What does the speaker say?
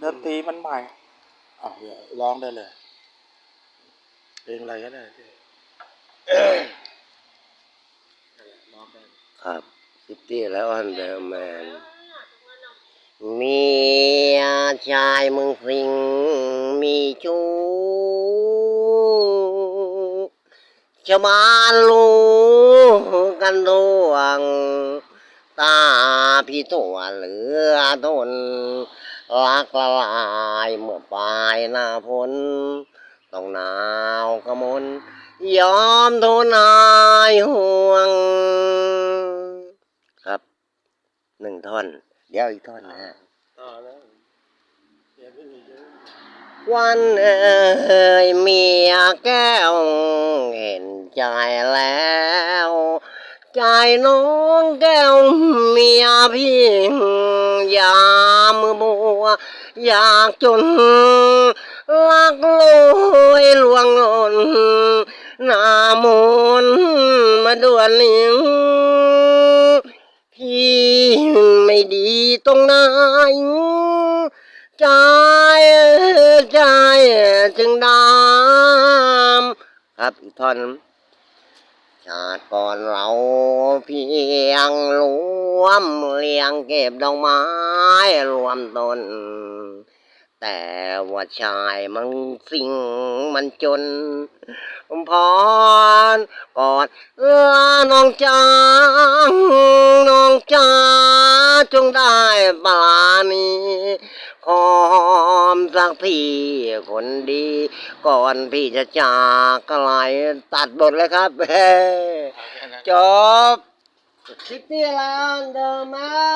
เดนตรีมันใหม่อ้าวเร้องได้เลยเพลงอะไรก็ได้ร้องได้ครับซิตี้แล้วอันเดอร์แมนมีชายมึงสิงมีชูชาวบ้านรู้กันดวง ตาพี่ตัวเหลือทน รักละลายเมื่อปลายหน้าฝนต้องหนาวกระมนยอมทนายห่วง ครับหนึ่งท่อน เดี๋ยวอีกท่อนนะฮะต่อแล้วเดี๋ยวไม่มีเยอะวันเอ่ยเมียแก้ว เห็นใจแล้ว ใจน้องแก้วเมียพี่ยามบัว อยากจนลักลอยลวงหล่นนามน์มาด่วนนิ้วพี่ไม่ดีตรงไหนใจใจจึงดำครับอีกท่อน ชาติก่อนเราเพียงรวมเลี้ยงเก็บดอกไม้รวมต้น แต่ว่าชายมันสิ่งมันจนพรกอดลาน้องจ้าน้องจ้าจงได้ปลานี้ขอม สักทีคนดี ก่อนพี่จะจากไกลตัดบทเลยครับเฮ้เอาแค่นั้นจบซิตี้แล้วเดอร์แม